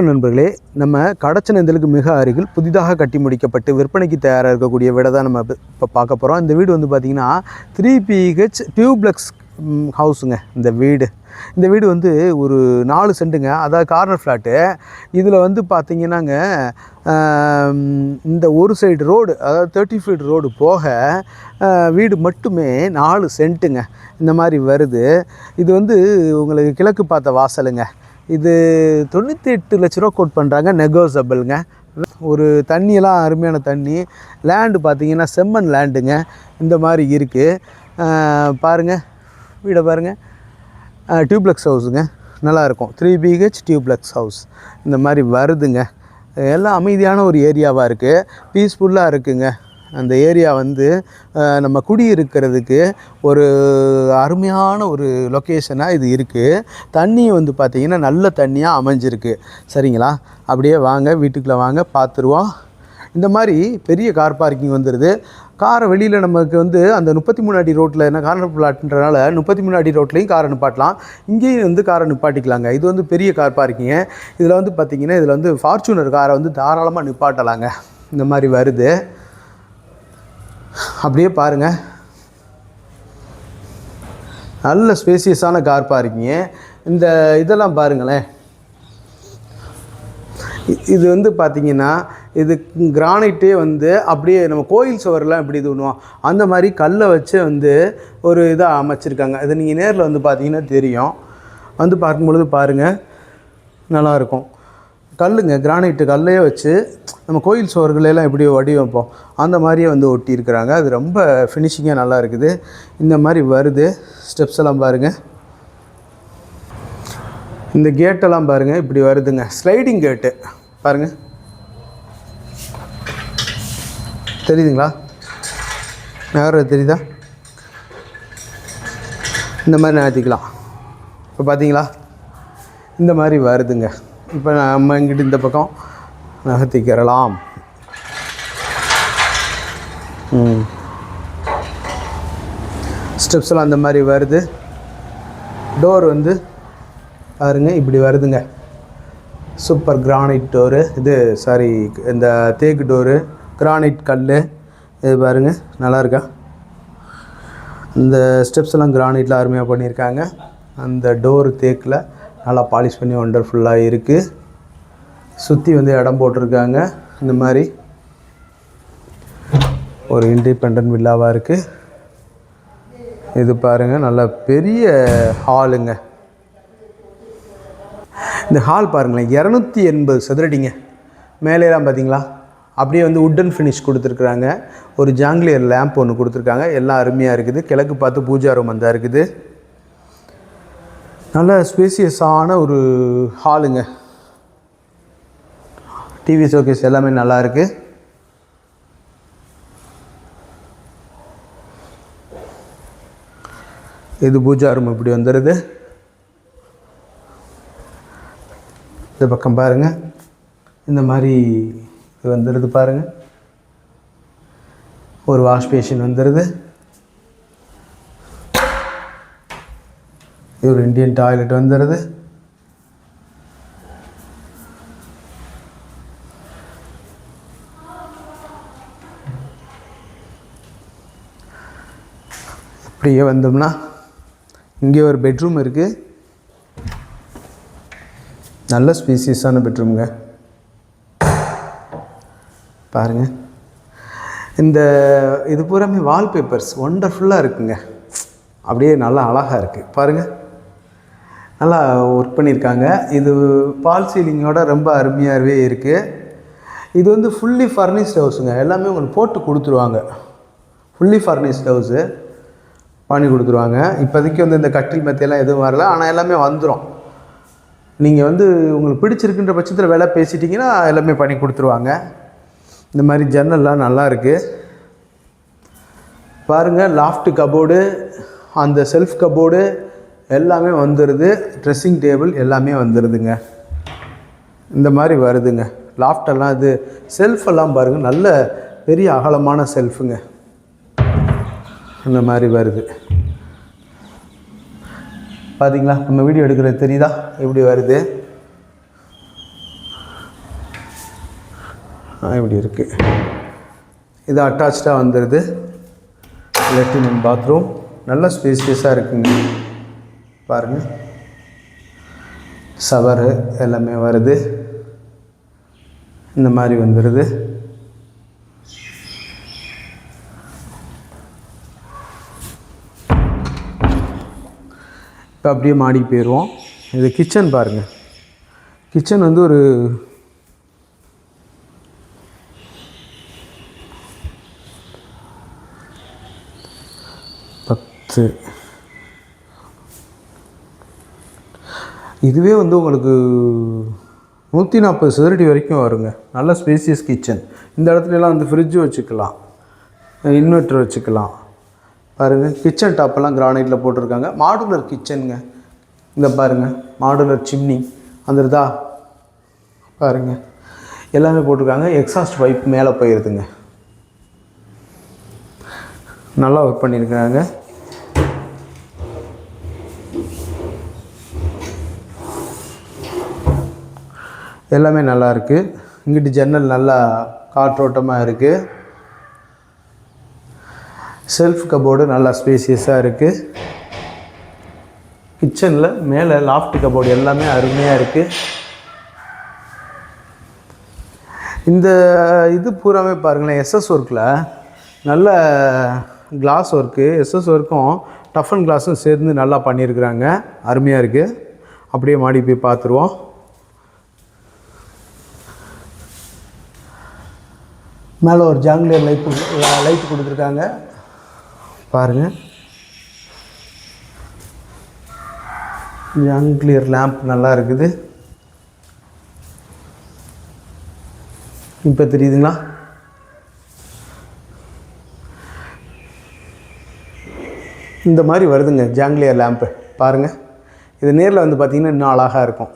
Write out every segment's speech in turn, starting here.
நண்பர்களே. நம்ம கடச்சநேந்தலுக்கு மிக அருகில் புதிதாக கட்டி முடிக்கப்பட்டு விற்பனைக்கு தயாராக இருக்கக்கூடிய வீடை தான் நம்ம இப்போ பார்க்க போகிறோம் இந்த வீடு வந்து பார்த்திங்கன்னா த்ரீ பிஹெச் டியூப்ளெக்ஸ் ஹவுஸுங்க இந்த வீடு. இந்த வீடு வந்து ஒரு நாலு சென்ட்டுங்க. அதாவது கார்னர் ஃப்ளாட்டு இதில் வந்து பார்த்திங்கன்னாங்க இந்த ஒரு சைடு ரோடு அதாவது தேர்ட்டி ஃபீட் ரோடு போக வீடு மட்டுமே நாலு சென்ட்டுங்க. இந்த மாதிரி வருது. இது வந்து உங்களுக்கு கிழக்கு பார்த்த வாசலுங்க. இது தொண்ணூற்றி எட்டு லட்ச ரூபா கோட் பண்ணுறாங்க நெகோசபிள்ங்க ஒரு தண்ணியெல்லாம் அருமையான தண்ணி. லேண்டு பார்த்தீங்கன்னா செம்மண் லேண்டுங்க இந்த மாதிரி இருக்குது பாருங்கள் வீடை பாருங்கள் டியூப்ளெக்ஸ் ஹவுஸுங்க நல்லாயிருக்கும் த்ரீ பிஹெச் டியூப்ளெக்ஸ் ஹவுஸ் இந்த மாதிரி வருதுங்க. எல்லாம் அமைதியான ஒரு ஏரியாவாக இருக்குது பீஸ்ஃபுல்லாக இருக்குங்க. அந்த ஏரியா வந்து நம்ம குடியிருக்கிறதுக்கு ஒரு அருமையான ஒரு லொக்கேஷனாக இது இருக்குது தண்ணி வந்து பார்த்திங்கன்னா நல்ல தண்ணியாக அமைஞ்சிருக்கு. சரிங்களா? அப்படியே வாங்க வீட்டுக்குள்ளே வாங்க பார்த்துருவோம் இந்த மாதிரி பெரிய கார் பார்க்கிங் வந்துடுது காரை வெளியில் நமக்கு வந்து அந்த முப்பத்தி மூணு அடி ரோட்டில் என்ன கார் பிளாட்ன்றனால முப்பத்தி மூணு அடி ரோட்லேயும் காரை நிப்பாட்டலாம். இங்கேயும் வந்து காரை நிப்பாட்டிக்கலாங்க. இது வந்து பெரிய கார் பார்க்கிங்கு இதில் வந்து பார்த்திங்கன்னா இதில் வந்து ஃபார்ச்சூனர் காரை வந்து தாராளமாக நிப்பாட்டலாங்க. இந்த மாதிரி வருது. அப்படியே பாருங்கள் நல்ல ஸ்பேசியஸான கார் பார்க்கிங்க இந்த இதெல்லாம் பாருங்களேன். இது வந்து பார்த்தீங்கன்னா இது கிரானைட்டே வந்து அப்படியே நம்ம கோயில் சுவர்லாம் இப்படி இது பண்ணுவோம் அந்த மாதிரி கல்லை வச்சு வந்து ஒரு இதாக அமைச்சிருக்காங்க. இது நீங்கள் நேரில் வந்து பார்த்தீங்கன்னா தெரியும். வந்து பார்க்கும்பொழுது பாருங்கள் நல்லாயிருக்கும் கல்லுங்க கிரானைட்டு கல்லையே வச்சு நம்ம கோயில் சுவர்களெல்லாம் எப்படி வடிவமைப்போம். அந்த மாதிரியே வந்து ஒட்டியிருக்கிறாங்க. அது ரொம்ப ஃபினிஷிங்காக நல்லா இருக்குது. இந்த மாதிரி வருது. ஸ்டெப்ஸ் எல்லாம் பாருங்கள் இந்த கேட்டெல்லாம் பாருங்கள் இப்படி வருதுங்க. ஸ்லைடிங் கேட்டு பாருங்கள் தெரியுதுங்களா? நகர்றது தெரியுதா? இந்த மாதிரி நகர்த்திக்கலாம் இப்போ பார்த்தீங்களா இந்த மாதிரி வருதுங்க. இப்போ நம்ம இங்கிட்டு இந்த பக்கம் நகர்த்திக்கிறலாம். ஸ்டெப்ஸ்லாம் ஸ்டெப்ஸ் எல்லாம் அந்த மாதிரி வருது. டோர் வந்து பாருங்க இப்படி வருதுங்க. சூப்பர் கிரானைட் டோரு இது சாரி இந்த தேக்கு டோரு கிரானைட் கல் இது பாருங்க நல்லா இருக்கா? இந்த ஸ்டெப்ஸ் எல்லாம் கிரானைட்டில் அருமையாக பண்ணியிருக்காங்க. அந்த டோர் தேக்கில் நல்லா பாலிஷ் பண்ணி ஒண்டர்ஃபுல்லாக இருக்குது சுற்றி வந்து இடம் போட்டிருக்காங்க. இந்த மாதிரி ஒரு இண்டிபெண்ட் வில்லாவாக இருக்குது இது பாருங்கள் நல்ல பெரிய ஹாலுங்க இந்த ஹால் பாருங்களேன் இரநூத்தி எண்பது சதுரடிங்க. மேலேலாம் பார்த்தீங்களா அப்படியே வந்து உட்டன் ஃபினிஷ் கொடுத்துருக்குறாங்க. ஒரு ஜாங்கிலியர் லேம்ப் ஒன்று கொடுத்துருக்காங்க. எல்லாம் அருமையாக இருக்குது. கிழக்கு பார்த்து பூஜா ரூம் வந்தால் இருக்குது நல்ல ஸ்பேசியஸான ஒரு ஹாலுங்க. டிவி ஷோகேஸ் எல்லாமே நல்லா இருக்குது இது பூஜா ரூம் இப்படி வந்துடுது இந்த பக்கம் பாருங்க. இந்த மாதிரி இது வந்துடுது பாருங்க. ஒரு வாஷ் பேஷன் வந்துடுது இது ஒரு இந்தியன் டாய்லெட் வந்துடுது இப்படியே வந்தோம்னா இங்கே ஒரு பெட்ரூம் இருக்குது நல்ல ஸ்பீசியஸான பெட்ரூம்ங்க பாருங்கள் இந்த இது பூராமே வால்பேப்பர்ஸ் ஒண்டர்ஃபுல்லாக இருக்குங்க. அப்படியே நல்லா அழகாக இருக்குது பாருங்கள் நல்லா ஒர்க் பண்ணியிருக்காங்க. இது பால் சீலிங்கோட ரொம்ப அருமையாகவே இருக்குது இது வந்து ஃபுல்லி ஃபர்னிஷ்ட் ஹவுஸுங்க எல்லாமே உங்களுக்கு போட்டு கொடுத்துருவாங்க. ஃபுல்லி ஃபர்னிஷ்ட் ஹவுஸு பண்ணி கொடுத்துருவாங்க. இப்போதைக்கு வந்து இந்த கட்டில் மெத்தையெல்லாம் எதுவும் வரல. ஆனால் எல்லாமே வந்துடும் நீங்கள் வந்து உங்களுக்கு பிடிச்சிருக்குன்ற பட்சத்தில் விலை பேசிட்டிங்கன்னா எல்லாமே பண்ணி கொடுத்துருவாங்க. இந்த மாதிரி ஜன்னல்லாம் நல்லா இருக்குது பாருங்கள் லாஃப்ட் கபோர்டு அந்த செல்ஃப் கபோர்டு எல்லாமே வந்துடுது ட்ரெஸ்ஸிங் டேபிள் எல்லாமே வந்துடுதுங்க இந்த மாதிரி வருதுங்க. லாஃப்டெல்லாம் இது செல்ஃபெல்லாம் பாருங்கள் நல்ல பெரிய அகலமான செல்ஃபுங்க இந்த மாதிரி வருது. பார்த்தீங்களா நம்ம வீடியோ எடுக்கிறது தெரியுதா? எப்படி வருது? இப்படி இருக்குது இது அட்டாச்சாக வந்துடுது லெட்டின் பாத்ரூம் நல்ல ஸ்பேசியஸாக இருக்குங்க. பாருங்கள் சவரு எல்லாமே வருது. இந்த மாதிரி வந்துடுது இப்போ அப்படியே மாடிக்கு போயிடுவோம் இது கிச்சன் பாருங்கள் கிச்சன் வந்து ஒரு பத்து இதுவே வந்து உங்களுக்கு நூற்றி நாற்பது சதுரடி வரைக்கும் வருங்க. நல்ல ஸ்பேசியஸ் கிச்சன் இந்த இடத்துலலாம் வந்து ஃப்ரிட்ஜு வச்சுக்கலாம். இன்வெர்ட்ரு வச்சுக்கலாம். பாருங்கள் கிச்சன் டாப்பெல்லாம் கிரானைட்டில் போட்டிருக்காங்க. மாடுலர் கிச்சனுங்க இந்த பாருங்கள் மாடுலர் சிம்னி வந்துருதா பாருங்கள் எல்லாமே போட்டிருக்காங்க. எக்ஸாஸ்ட் பைப் மேலே போயிருதுங்க. நல்லா ஒர்க் பண்ணியிருக்காங்க. எல்லாமே நல்லா இருக்குது இங்கிட்டு ஜன்னல் நல்லா காற்றோட்டமாக இருக்குது செல்ஃப் கபோர்டு நல்லா ஸ்பேசியஸாக இருக்குது கிச்சனில் மேலே லாஃப்ட் கபோர்டு எல்லாமே அருமையாக இருக்குது இந்த இது பூராமே பாருங்களேன் எஸ்எஸ் ஒர்க்கில் நல்ல கிளாஸ் ஒர்க்கு எஸ்எஸ் ஒர்க்கும் டஃப் கிளாஸும் சேர்ந்து நல்லா பண்ணியிருக்கிறாங்க. அருமையாக இருக்குது அப்படியே மாடி போய் பார்த்துருவோம். மேலே ஒரு ஜாங்லியர் லைட் லைட் கொடுத்துருக்காங்க. பாருங்கள் ஜாங்கிலியர் லேம்ப் நல்லா இருக்குது. இப்போ தெரியுதுங்களா? இந்த மாதிரி வருதுங்க ஜாங்கிலியர் லேம்ப்பு பாருங்கள் இது நேரில் வந்து பார்த்திங்கன்னா இன்னும் அழகாக இருக்கும்.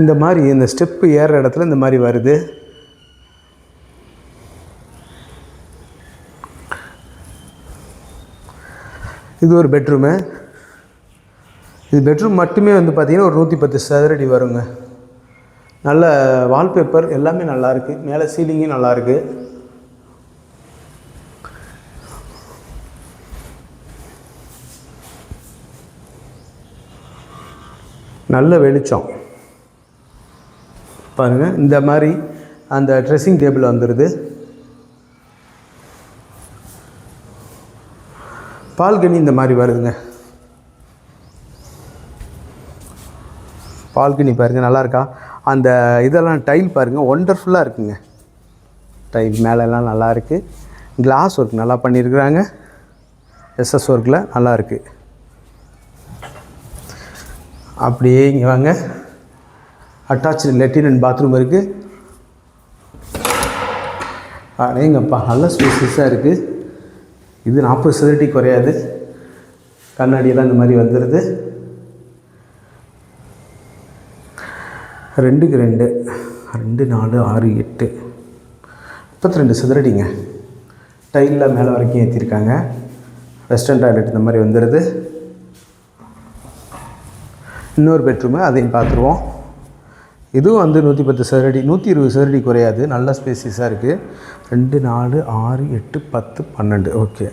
இந்த மாதிரி இந்த ஸ்டெப்பு ஏறுற இடத்துல இந்த மாதிரி வருது. இது ஒரு பெட்ரூமு இது பெட்ரூம் மட்டுமே வந்து பார்த்திங்கன்னா ஒரு நூற்றி பத்து சதுரடி வருங்க. நல்ல வால்பேப்பர் எல்லாமே நல்லா இருக்கு. மேலே சீலிங்கும் நல்லா இருக்கு. நல்ல வெளிச்சம். பாருங்கள் இந்த மாதிரி அந்த ட்ரெஸ்ஸிங் டேபிள் வந்துடுது பால்கனி இந்த மாதிரி வருதுங்க. பால்கனி பாருங்கள் நல்லாயிருக்கா அந்த இதெல்லாம் டைல் பாருங்கள் ஒண்டர்ஃபுல்லாக இருக்குங்க. டைல் மேலெல்லாம் நல்லா இருக்குது கிளாஸ் ஒர்க் நல்லா பண்ணியிருக்கிறாங்க எஸ்எஸ் ஒர்க்கில் நல்லா இருக்குது அப்படியே இங்கே வாங்க. அட்டாச்சு லெட்டின் அண்ட் பாத்ரூம் இருக்குது அடேங்கப்பா நல்ல ஸ்பேசியஸாக இருக்குது இது நாற்பது சதுரடி குறையாது. கண்ணாடியெல்லாம் இந்த மாதிரி வந்துடுது ரெண்டுக்கு ரெண்டு. ரெண்டு நாலு ஆறு எட்டு. முப்பத்தி ரெண்டு சதுரடிங்க டைலில் மேலே வரைக்கும் ஏற்றிருக்காங்க வெஸ்டர்ன் டாய்லெட் இந்த மாதிரி வந்துடுது இன்னொரு பெட்ரூமு அதையும் பார்த்துருவோம் இதுவும் வந்து நூற்றி பத்து சதுரடி நூற்றி இருபது சதுரடி குறையாது. நல்ல ஸ்பேசிஸாக இருக்குது ரெண்டு நாலு ஆறு எட்டு பத்து பன்னெண்டு. ஓகே.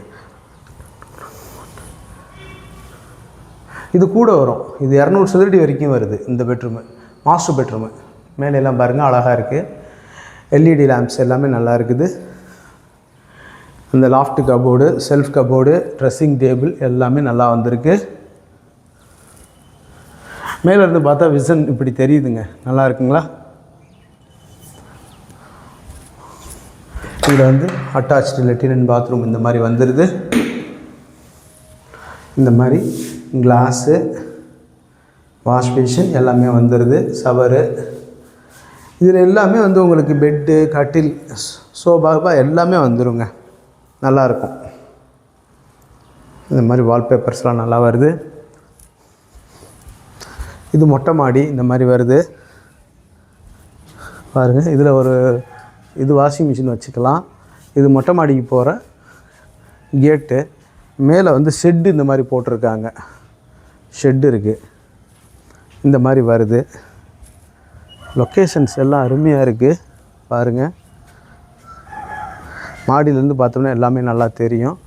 இது கூட வரும். இது இரநூறு சதுரடி வரைக்கும் வருது இந்த பெட்ரூமு. Master bedroom. மேலே எல்லாம் பாருங்கள் அழகாக இருக்குது எல்இடி லேம்ப்ஸ் எல்லாமே நல்லா இருக்குது. இந்த loft cupboard shelf cupboard dressing table எல்லாமே நல்லா வந்திருக்கு. மேலேருந்து பார்த்தா விசன் இப்படி தெரியுதுங்க. நல்லா இருக்குங்களா? இதில் வந்து அட்டாச்சு லெட்டின் அண்ட் பாத்ரூம் இந்த மாதிரி வந்துடுது இந்த மாதிரி கிளாஸு வாஷ் பேஷன் எல்லாமே வந்துடுது ஷவரு இதில் எல்லாமே வந்து உங்களுக்கு பெட்டு கட்டில் சோபாபா எல்லாமே வந்துருங்க. நல்லாயிருக்கும் இந்த மாதிரி வால்பேப்பர்ஸ்லாம் நல்லா வருது. இது மொட்டை மாடி இந்த மாதிரி வருது. பாருங்கள் இதில் ஒரு இது வாஷிங் மிஷின் வச்சுக்கலாம். இது மொட்டை மாடிக்கு போகிற கேட்டு மேலே வந்து ஷெட்டு இந்த மாதிரி போட்டிருக்காங்க. ஷெட்டு இருக்குது இந்த மாதிரி வருது. லொக்கேஷன்ஸ் எல்லாம் அருமையாக இருக்குது பாருங்கள் மாடியிலேருந்து பார்த்தோம்னா எல்லாமே நல்லா தெரியும்.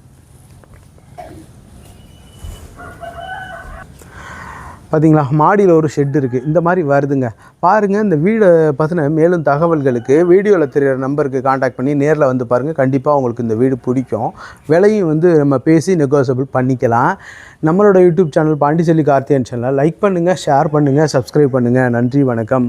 பார்த்தீங்களா மாடியில் ஒரு ஷெட் இருக்குது இந்த மாதிரி வருதுங்க. பாருங்கள் இந்த வீடை பற்றின மேலும் தகவல்களுக்கு வீடியோவில் தெரிகிற நம்பருக்கு காண்டாக்ட் பண்ணி நேரில் வந்து பாருங்கள் கண்டிப்பாக உங்களுக்கு இந்த வீடு பிடிக்கும். விலையும் வந்து நம்ம பேசி நெகோசியபிள் பண்ணிக்கலாம். நம்மளோட யூடியூப் சேனல் பாண்டிச்செல்லி கார்த்தியன் சேனலை லைக் பண்ணுங்கள் ஷேர் பண்ணுங்கள் சப்ஸ்கிரைப் பண்ணுங்கள் நன்றி வணக்கம்.